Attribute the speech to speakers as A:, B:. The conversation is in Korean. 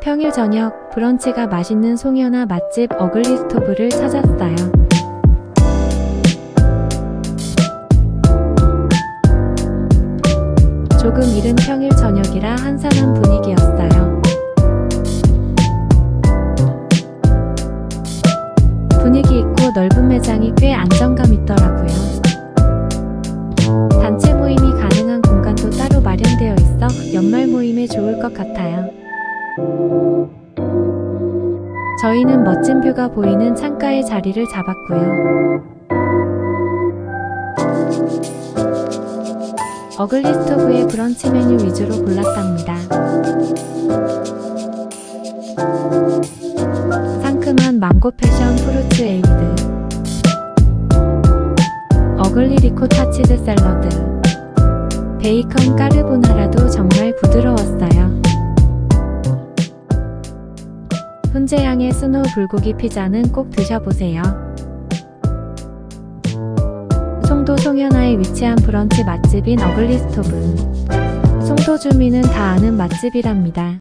A: 평일 저녁 브런치가 맛있는 송현아 맛집 어글리 스토브를 찾았어요. 조금 이른 평일 저녁이라 한산한 분위기였어요. 분위기 있고 넓은 매장이 꽤 안정감 있더라고요. 단체 모임이 가능한 공간도 따로 마련되어 있어 연말 모임에 좋을 것 같아요. 저희는 멋진 뷰가 보이는 창가에 자리를 잡았고요. 어글리 스토브의 브런치 메뉴 위주로 골랐답니다. 상큼한 망고 패션 프루츠 에이드 어글리 리코타 치즈 샐러드 베이컨 까르보나라도 정말 부드러웠어 훈제향의 스노우 불고기 피자는 꼭 드셔보세요. 송도 송현아에 위치한 브런치 맛집인 어글리 스토브. 송도 주민은 다 아는 맛집이랍니다.